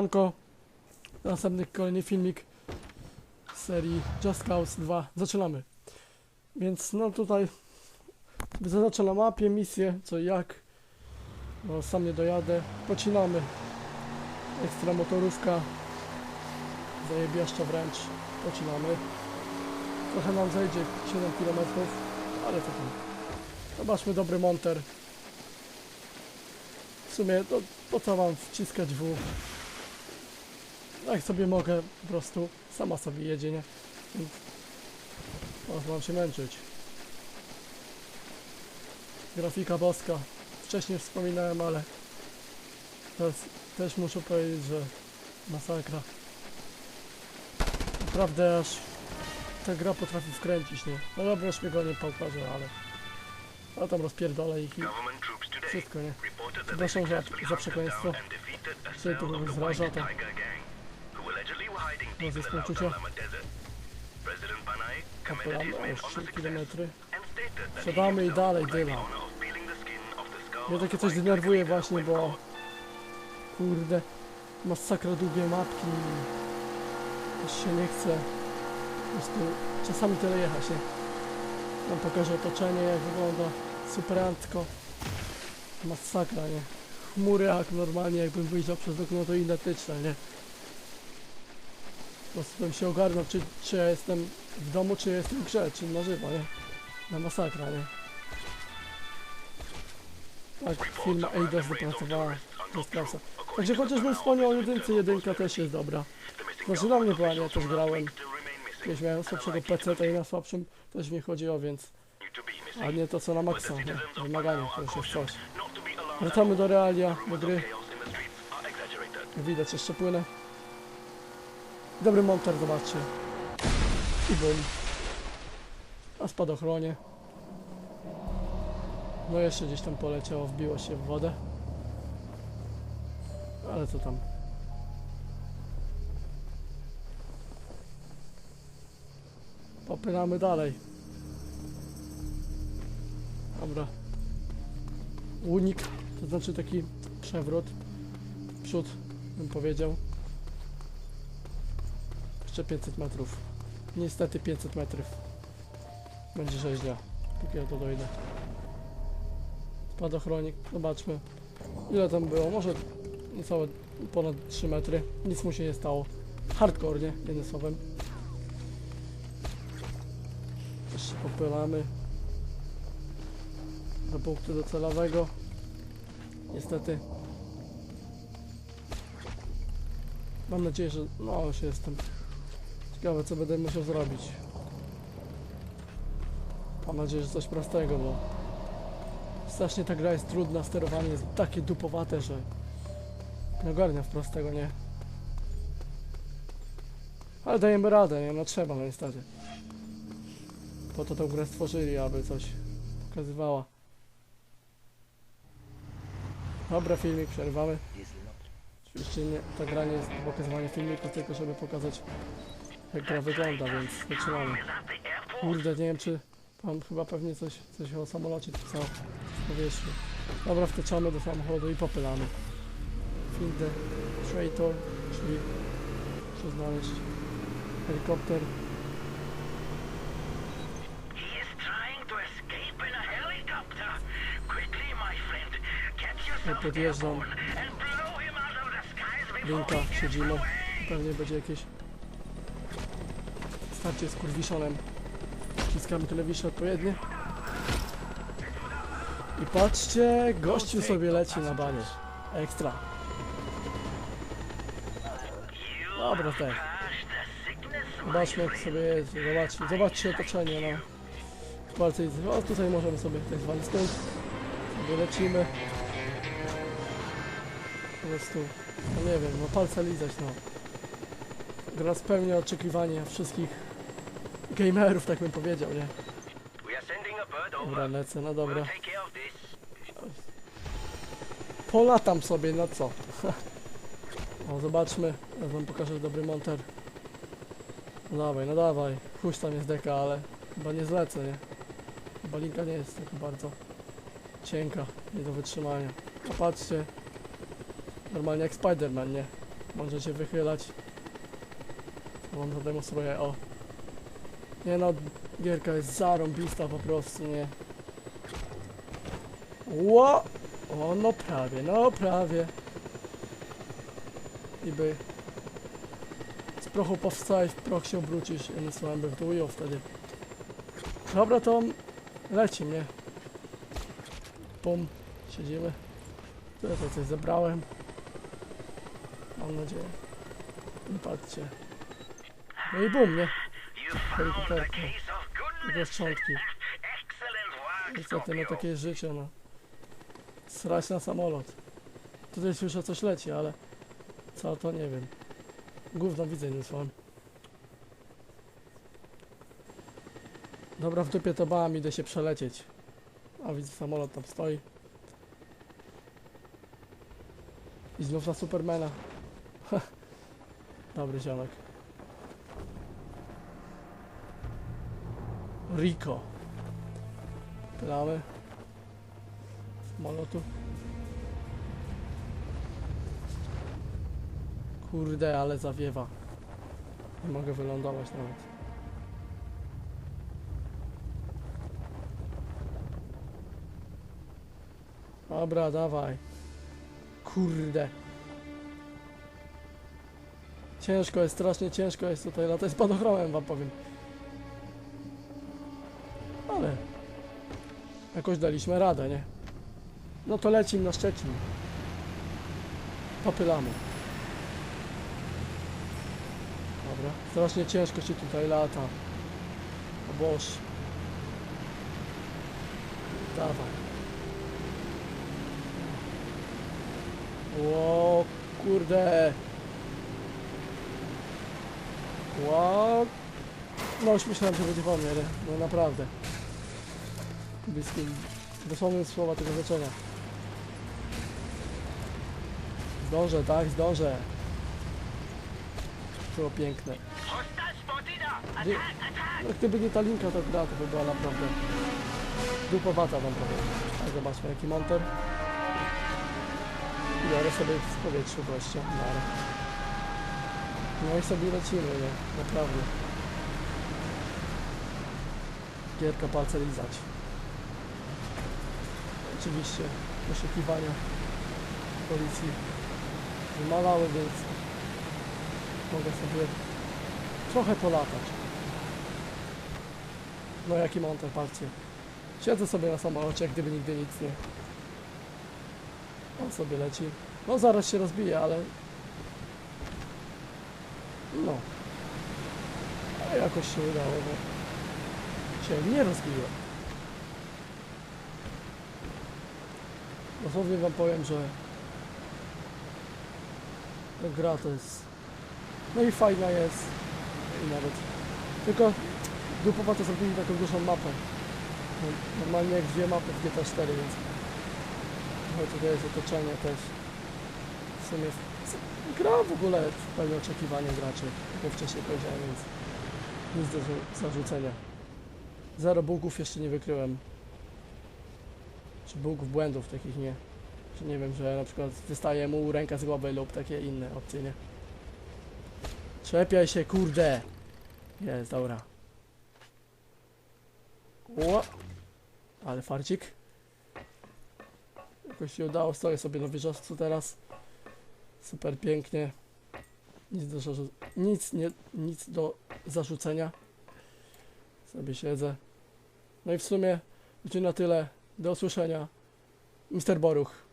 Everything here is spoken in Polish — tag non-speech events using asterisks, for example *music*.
siemanko. Następny kolejny filmik serii Just Cause 2. Zaczynamy. Więc no tutaj zaznaczę na mapie misję, co jak. No sam nie dojadę. Pocinamy. Ekstra motorówka. Zajebiaszcza wręcz. Pocinamy. Trochę nam zejdzie 7 km, ale to tam. Zobaczmy dobry monter. W sumie to po co mam wciskać W? Jak sobie mogę, po prostu sama sobie jedzie, nie? Więc mam się męczyć. Grafika boska. Wcześniej wspominałem, ale teraz też muszę powiedzieć, że masakra. Naprawdę aż ta gra potrafi wkręcić, nie? No dobra, już mnie go nie pałkarze, ale... A tam rozpierdolę ich i wszystko, nie? Przepraszam za, za przekleństwo. cell to zraża to. Banai commended his Kapelamy o on the 3 success km. Siadamy i dalej, skull Mnie takie coś denerwuje właśnie, bo kurde, masakra długie mapki. Już się nie chce. Po prostu czasami tyle jechać, nie? Wam pokażę otoczenie, jak wygląda superantko. Masakra, nie? Chmury jak normalnie, jakbym wyjrzał przez okno, to identyczne, nie? Bym się ogarnął, czy, czy ja jestem w domu, czy jestem w grze, czy na żywo, nie? Na masakra, nie? Tak, firma Eidos dopracowała do sprawca. Także chociażbym wspomniał o jedynce, jedynka też jest dobra. Znaczy na mnie była, nie, też grałem. Kiedyś miałem słabszego PC i na słabszym też mi chodziło, więc... A nie to co na maksa, nie? Wymaganie, to już jest coś. Wracamy do realia, do gry. Widać, jeszcze płynę. Dobry monter, zobaczcie. I bum. A spadochronie. No jeszcze gdzieś tam poleciało, wbiło się w wodę. Ale co tam. Popylamy dalej. Dobra. Unik, to znaczy taki przewrót. Przód, bym powiedział. Jeszcze 500 metrów. Niestety 500 metrów. Będzie rzeźnia, póki ja to dojdę. Spadochronik, zobaczmy. Ile tam było? Może niecałe ponad 3 metry. Nic mu się nie stało. Hardcore, nie? Jednym słowem. Jeszcze popylamy. Do punktu docelowego. Niestety. Mam nadzieję, że... No, już jestem. Ciekawe, co będę musiał zrobić. Mam nadzieję, że coś prostego, bo... Strasznie ta gra jest trudna, sterowanie jest takie dupowate, że... Nie ogarniam w prostego, nie? Ale dajemy radę, nie? No trzeba, no niestety. Po to tą grę stworzyli, aby coś pokazywała. Dobra, filmik przerwamy. Oczywiście nie, ta gra nie jest do pokazywania filmiku, tylko żeby pokazać jak gra wygląda, więc zaczynamy. Kurde, nie wiem czy pan chyba pewnie coś, coś o samolocie pisał z powierzchni. Dobra, wtyczamy do samochodu i popylamy. Find the traitor, czyli muszę znaleźć helikopter. He is trying to escape in a helicopter. Quickly, my friend, get yourself podjeżdżam. Linka, siedzimy. Pewnie będzie jakieś starcie z kurwiszonem. Wciskamy telewiszę odpowiednio. I patrzcie, gościu sobie leci na banie. Ekstra. Dobra, tak. Zobaczmy jak sobie jest. Zobaczcie, zobaczcie otoczenie, no. I o tutaj możemy sobie tak zwany skąd. Sobie lecimy. Po prostu, no nie wiem, no palce lizać, no. Gra spełnia oczekiwania wszystkich gamerów, tak bym powiedział, nie? Dobra, lecę, no dobra. Polatam sobie, no co? *laughs* o, zobaczmy. Teraz wam pokażę dobry monter. No dawaj, no dawaj. Chuś tam jest deka, ale chyba nie zlecę, nie? Chyba linka nie jest taka bardzo cienka, nie do wytrzymania. A patrzcie. Normalnie jak Spiderman, nie? Możecie wychylać. Wam zademonstruję, o. Nie no, gierka jest zarąbista po prostu, nie. Ło! O, no prawie, no prawie. I by z prochu powstałeś, w proch się obrócisz, jednym słowem by w ujął wtedy. Dobra, to leci, nie? Pum, siedzimy. Tu ja to coś zebrałem. Mam nadzieję. I patrzcie. No i bum, nie? Helikopterka. goodness. szczątki. Niestety, no takie życie, no. Srać na samolot. Tutaj słyszę coś leci, ale co to nie wiem. Gówno widzę, nie. Dobra, w dupie to bałam, idę się przelecieć. A widzę, samolot tam stoi. I znów na Supermana. *laughs* Dobry ziomek. Rico. Pylamy. Samolotu. Kurde, ale zawiewa. Nie mogę wylądować nawet. Dobra, dawaj. Kurde. Ciężko jest, strasznie ciężko jest tutaj latać spadochromem, wam powiem. Ale jakoś daliśmy radę, nie? No to lecimy na Szczecin. Popylamy. Dobra. Strasznie ciężko się tutaj lata. O Boż. Dawaj. Ło, kurde. Ło. No już myślałem, że będzie po mnie, no naprawdę. Bliskim, dosłownym słowa tego znaczenia. Zdążę, tak, zdążę. Było piękne. No, gdyby nie ta linka, to to by była naprawdę dupowata wam powiem. A zobaczmy jaki monter. Biorę sobie w powietrzu gościa. No i sobie lecimy, nie? Naprawdę. Gierka palce lizać. Oczywiście poszukiwania policji wymalały, więc mogę sobie trochę polatać. No jaki monter, patrzcie. Siedzę sobie na samolocie, jak gdyby nigdy nic nie. On sobie leci. No zaraz się rozbije, ale... No. Ale jakoś się udało, bo... Się nie rozbiło. Dosłownie wam powiem, że... Ta gra to jest... No i fajna jest. I nawet... Tylko Dupowato zrobili taką dużą mapę. No, Normalnie jak dwie mapy w GTA 4, więc no tutaj jest otoczenie też. W sumie gra w ogóle spełnia oczekiwania graczy, jak ja wcześniej powiedziałem, więc nic do za- zarzucenia. Zero bugów jeszcze nie wykryłem. Czy bugów, błędów takich nie. Czy nie wiem, że na przykład wystaje mu ręka z głowy lub takie inne opcje, nie? Czepiaj się, kurde! Jest, dobra. Ło! Ale farcik. Jakoś się udało, stoję sobie na wieżowcu teraz. Super pięknie. Nic do, nic, nie, nic do zarzucenia. Sobie siedzę. No i w sumie będzie na tyle. Do usłyszenia. Mister Boruch.